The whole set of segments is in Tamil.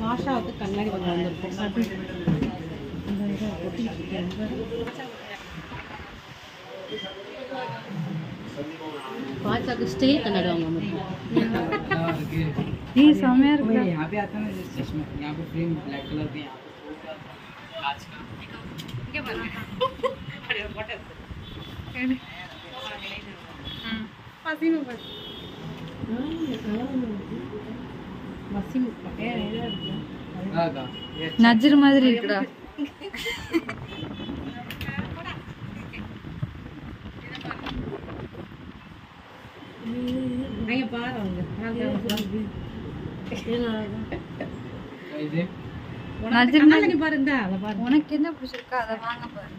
பாஷாவுக்கு கண்ணாடி வாங்க வந்திருக்கோம் இந்த இதை ஒட்டிக்கிட்டு இருக்கேன் பாஷாவுக்கு ஸ்டீல் கண்ணாடி வாங்க வந்திருக்கோம் நீ செம்மையா இருக்கு यहाँ पे आता है ना चश्मा यहाँ पे फ्रेम ब्लैक कलर के यहाँ पे कांच का இங்கே பாருங்க அப்படி ஒரு போட்டோ எடுத்து. வசிம் ஏ, இதா இருக்கு. हाँ का ये நஜர் மாதிரி இருக்குடா. உனக்கு என்ன பிடிச்சிருக்கா அதை வாங்க பாரு.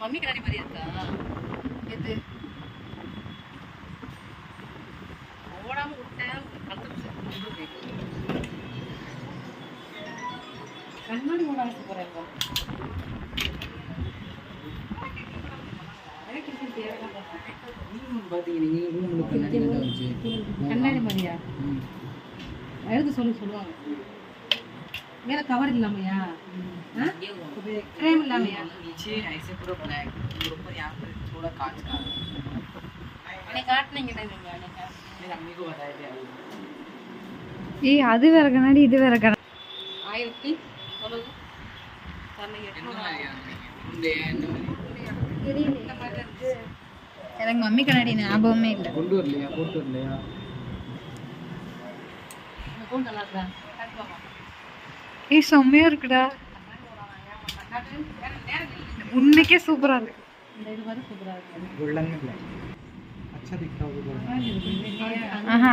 மம்மி கண்ணாடி மாதிரி இருக்கா? எது? ஓடாம விட்டேன். கண்ணாடி ஓட ஆசைப்படுறேன் கண்ணாடி மாதிரியா. எழுத சொல்லி சொல்லுவாங்க. மேல கவர் இல்லாமையா ஃப்ரேம் இல்லாமையா नीचे ऐसे पूरा ब्लैक और ऊपर यहाँ पर थोड़ा कांच का அன்னைக்கு காட்டினீங்க நீங்க அன்னைக்கு मेरे अम्मी को बताया थे अभी ஏய் அது வேற கண்ணாடி இது வேற கண்ணாடி ஆயிரத்தி சொல்லுங்க தன்னைக்கு என்ன மாதிரியா இந்த இந்த மாதிரி இந்த மாதிரி இருந்துச்சு எனக்கு மம்மி கண்ணாடி ஞாபகமே இல்லை கொண்டு வரலையா போட்டு வரலையா இந்த ஃபோன் நல்லா இருக்கா காட்டு பாப்பா. ஏய் செம்மையா இருக்குடா. உன்னைக்கே சூப்பராக இருக்கு.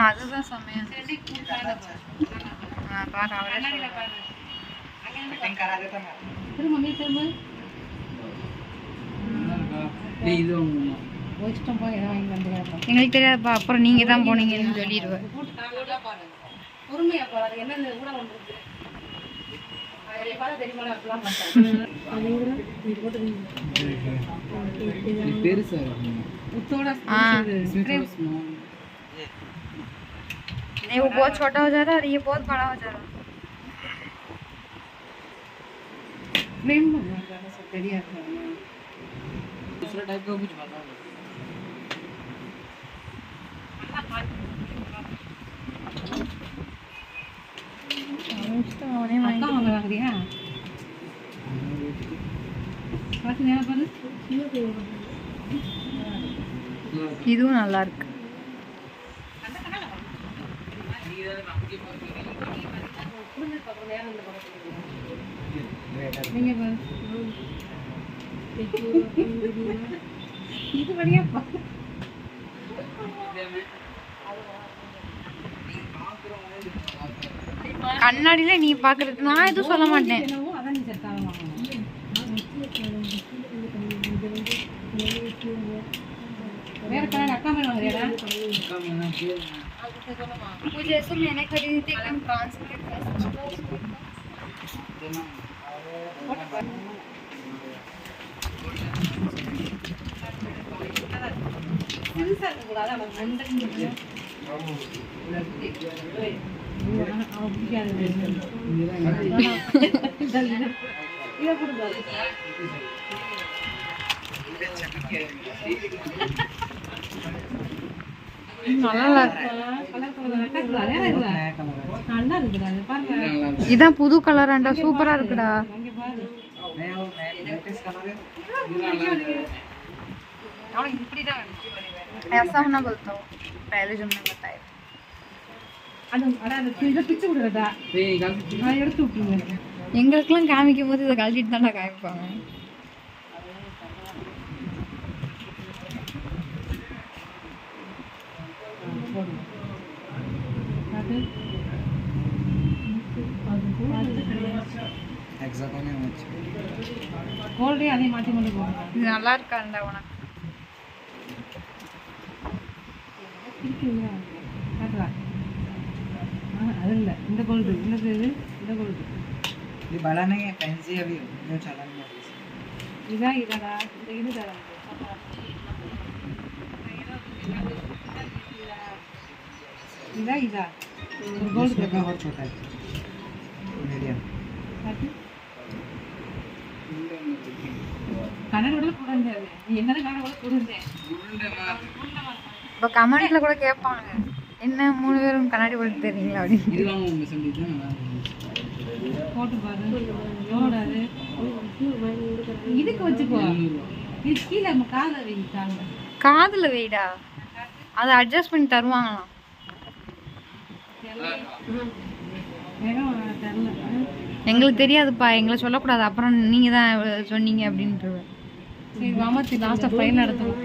அதுதான் செம்மையா பாரு அவரே எங்களுக்கு தெரியாதுப்பா அப்புறம் நீங்க தான் போனீங்கன்னு சொல்லிடுவேன். नहीं, वो बहुत छोटा हो जा रहा है और ये बहुत बड़ा हो जा रहा। नहीं दूसरा टाइप का कुछ बता அக்கா பார்த்து நேரம் பாரு. இதுவும் நல்லா இருக்கு. நீங்க பாரு. இது வழியா கண்ணாடியில நீ பாக்குறது நான் எதுவும் சொல்ல மாட்டேன் என்னவோ அதான் நீ செட் ஆக வேற கலர் அக்கா மேல வாங்குறியாடா इसका मैंने किया वो जैसे मैंने खरीदी थी एकदम ट्रांसपेरेंट देना சிறுசா இருக்க கூடாது அவன் மண்டன் அவன் பிடிக்காது இதை கொடுக்காது நல்லா இருக்கு கலர் கலர் வேற இல்ல நல்லா இருக்குடா இது பாருங்க இதான் புது கலராண்டா சூப்பரா இருக்குடா அங்க பாரு नया वो लेटेस्ट कलर है ये वाला அவனுக்கு இப்படிதான் வேணும் ऐसा होना बोलता हूँ पहले जो मैंने बताया அது அட அந்த இதை பிச்சு விடுறதா ये निकाल के நான் எடுத்து விட்டுருங்க எங்களுக்கெல்லாம் காமிக்கும் போது இதை கழட்டிட்டு தானே காமிப்பாங்க அது हेक्सागोन है अच्छा கோல்டே அதே மாற்றி மாற்றி போடுறாங்க இது நல்லா இருக்காண்டா உனக்கு இருக்குங்க காட்டுறா ஆ அது இல்லை இந்த கோல்டு என்னது இது இந்த கோல்டு ये बड़ा नहीं है फैंसी अभी जो चलन में है இதா இதாடா இந்த இது தரேன் இதா இதா ஒரு கோல்டு इसमें का और छोटा है मीडियम கண்ணாடி கூட போட முடியாது நீ என்ன கண்ணாடி கூட போடுந்தேன் இப்போ கமெண்ட்ல கூட கேட்பாங்க என்ன மூணு பேரும் கண்ணாடி போட்டு தெரியுங்களா அப்படின்னு இதுக்கு வச்சுக்கோ. இது கீழே நம்ம காதில் வெயிடா அதை அட்ஜஸ்ட் பண்ணி தருவாங்களாம். எங்களுக்கு தெரியாதுப்பா எங்களை சொல்லக்கூடாது. அப்புறம் நீங்க தான் சொன்னீங்க அப்படின்ட்டு சரி மாமாத்தி லாஸ்ட்டாக ஃபைனல் எடுத்தோம்